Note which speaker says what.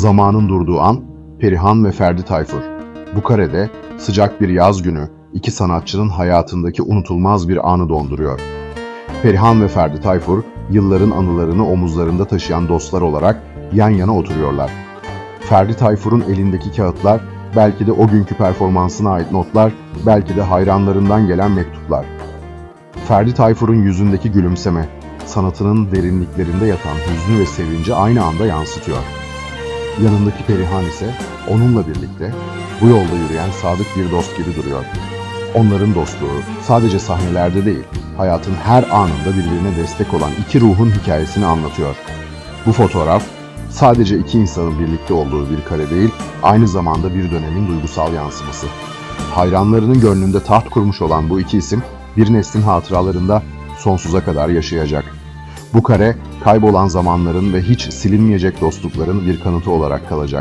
Speaker 1: Zamanın durduğu an Perihan ve Ferdi Tayfur. Bu karede sıcak bir yaz günü iki sanatçının hayatındaki unutulmaz bir anı donduruyor. Perihan ve Ferdi Tayfur yılların anılarını omuzlarında taşıyan dostlar olarak yan yana oturuyorlar. Ferdi Tayfur'un elindeki kağıtlar belki de o günkü performansına ait notlar, belki de hayranlarından gelen mektuplar. Ferdi Tayfur'un yüzündeki gülümseme, sanatının derinliklerinde yatan hüznü ve sevinci aynı anda yansıtıyor. Yanındaki Perihan ise onunla birlikte bu yolda yürüyen sadık bir dost gibi duruyor. Onların dostluğu sadece sahnelerde değil, hayatın her anında birbirine destek olan iki ruhun hikayesini anlatıyor. Bu fotoğraf sadece iki insanın birlikte olduğu bir kare değil, aynı zamanda bir dönemin duygusal yansıması. Hayranlarının gönlünde taht kurmuş olan bu iki isim bir neslin hatıralarında sonsuza kadar yaşayacak. Bu kare kaybolan zamanların ve hiç silinmeyecek dostlukların bir kanıtı olarak kalacak.